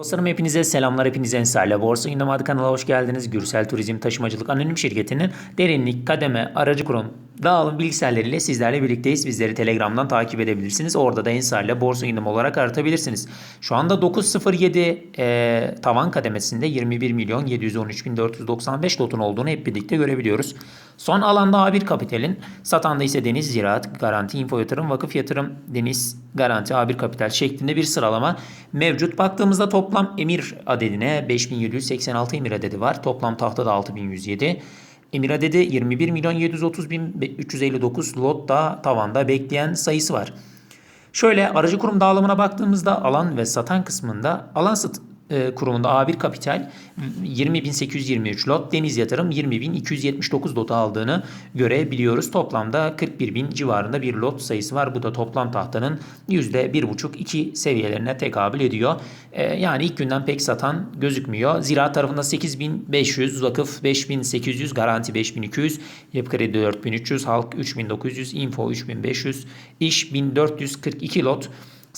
Dostlarım hepinize selamlar, hepinize ensarla. Borsa adı kanala hoş geldiniz. Gürsel Turizm Taşımacılık Anonim Şirketi'nin derinlik, kademe, aracı kurum, dağılım bilgisayarlarıyla sizlerle birlikteyiz. Bizleri Telegram'dan takip edebilirsiniz. Orada da ensarla Borsa Gündem olarak aratabilirsiniz. Şu anda 907 e, tavan kademesinde 21 milyon 713 bin 495 lotun olduğunu hep birlikte görebiliyoruz. Son alanda A1 Kapital'in, satanda ise Deniz Ziraat, Garanti Info Yatırım, Vakıf Yatırım, Deniz Garanti A1 Kapital şeklinde bir sıralama mevcut. Baktığımızda toplam emir adedine 5786 emir adedi var. Toplam tahtada 6107. Emir adedi 21 milyon 730 bin 359 lot da tavanda bekleyen sayısı var. Şöyle aracı kurum dağılımına baktığımızda alan ve satan kısmında alan sat e, kurumunda A1 Kapital 20.823 lot, Deniz Yatırım 20.279 lot aldığını görebiliyoruz. Toplamda 41.000 civarında bir lot sayısı var. Bu da toplam tahtanın %1,5-2 seviyelerine tekabül ediyor. E, yani ilk günden pek satan gözükmüyor. Ziraat tarafında 8.500, vakıf 5.800, garanti 5.200, yapı kredi 4.300, halk 3.900, info 3.500, iş 1.442 lot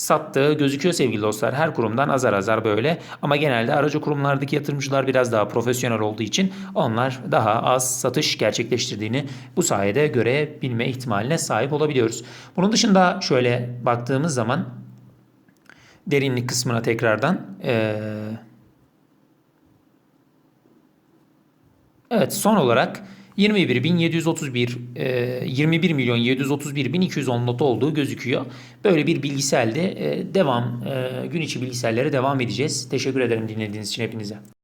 sattığı gözüküyor sevgili dostlar. Her kurumdan azar azar böyle ama genelde aracı kurumlardaki yatırımcılar biraz daha profesyonel olduğu için onlar daha az satış gerçekleştirdiğini bu sayede görebilme ihtimaline sahip olabiliyoruz. Bunun dışında şöyle baktığımız zaman derinlik kısmına tekrardan eee Evet son olarak 21.731 e, 21 milyon 731 bin 210 not olduğu gözüküyor. Böyle bir bilgiselde e, devam e, gün içi bilgisellere devam edeceğiz. Teşekkür ederim dinlediğiniz için hepinize.